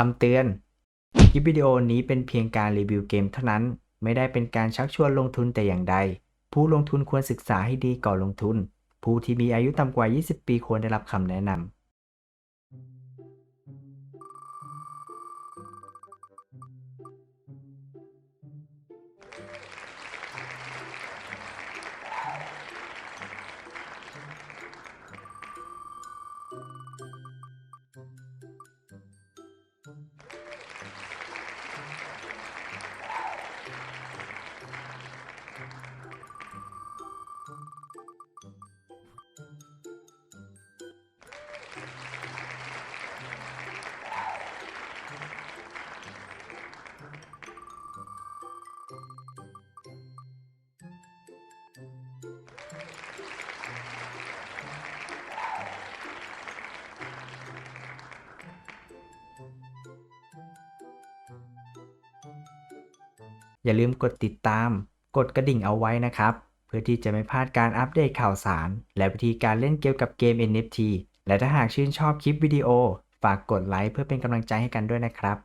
คำเตือน คลิปวิดีโอนี้เป็นเพียงการรีวิวเกมเท่านั้น ไม่ได้เป็นการชักชวนลงทุนแต่อย่างใด ผู้ลงทุนควรศึกษาให้ดีก่อนลงทุน ผู้ที่มีอายุต่ำกว่า 20 ปีควรได้รับคำแนะนำ อย่าลืมกดติดตาม กดกระดิ่งเอาไว้นะครับ เพื่อที่จะไม่พลาดการอัปเดตข่าวสาร และวิธีการเล่นเกี่ยวกับเกม NFT และถ้าหากชื่นชอบคลิปวิดีโอ ฝากกดไลค์เพื่อเป็นกำลังใจให้กันด้วยนะครับ